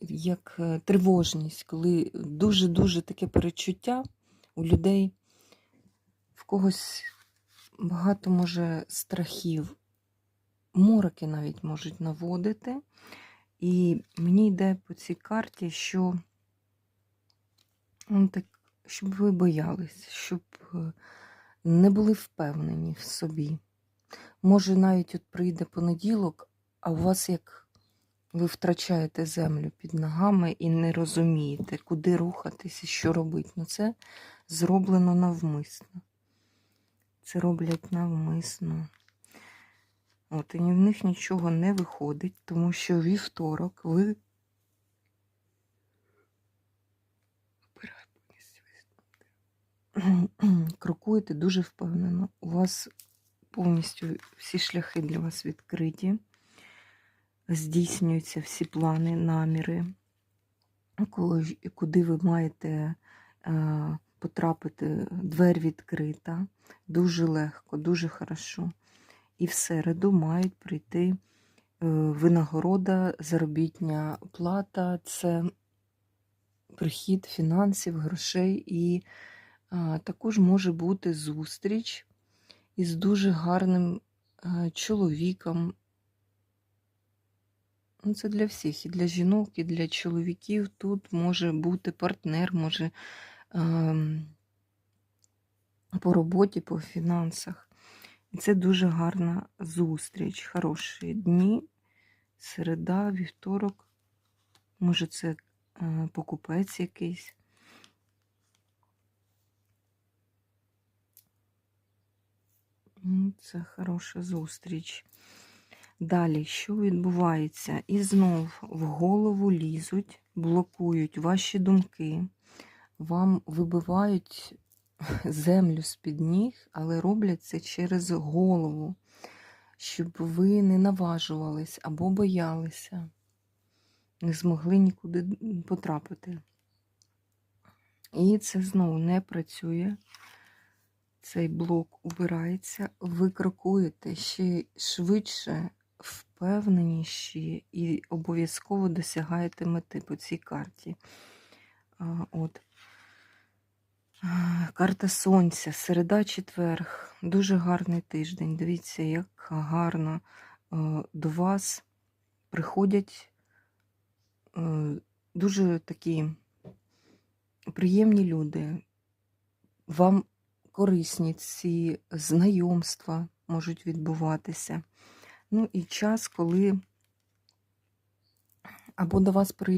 як е, тривожність, коли дуже-дуже таке перечуття у людей, в когось багато може страхів, мороки навіть можуть наводити. І мені йде по цій карті, що ну, так, щоб ви боялись, щоб е, не були впевнені в собі. Може, навіть от прийде понеділок, а у вас як ви втрачаєте землю під ногами і не розумієте, куди рухатись і що робити. Ну, це зроблено навмисно. Це роблять навмисно. От, і в них нічого не виходить, тому що вівторок ви крокуєте дуже впевнено. У вас повністю всі шляхи для вас відкриті, здійснюються всі плани, наміри, куди ви маєте е, потрапити, двері відкрита, дуже легко, дуже хорошо. І в середу мають прийти е, винагорода, заробітня плата, це прихід фінансів, грошей, і а, також може бути зустріч із дуже гарним е, чоловіком. Ну, Це для всіх, і для жінок, і для чоловіків. Тут може бути партнер, може ем, по роботі, по фінансах. І це дуже гарна зустріч, хороші дні, середа, вівторок, може, це е, покупець якийсь. Це хороша зустріч. Далі, що відбувається? І знов в голову лізуть, блокують ваші думки, вам вибивають землю з-під ніг, але роблять це через голову, щоб ви не наважувались або боялися, не змогли нікуди потрапити. І це знову не працює. Цей блок убирається, ви крокуєте ще швидше, впевненіші і обов'язково досягаєте мети по цій карті. От. Карта Сонця, середа, четверг. Дуже гарний тиждень. Дивіться, як гарно до вас приходять дуже такі приємні люди. Вам корисні ці знайомства можуть відбуватися. Ну і час, коли або до вас приїжджають.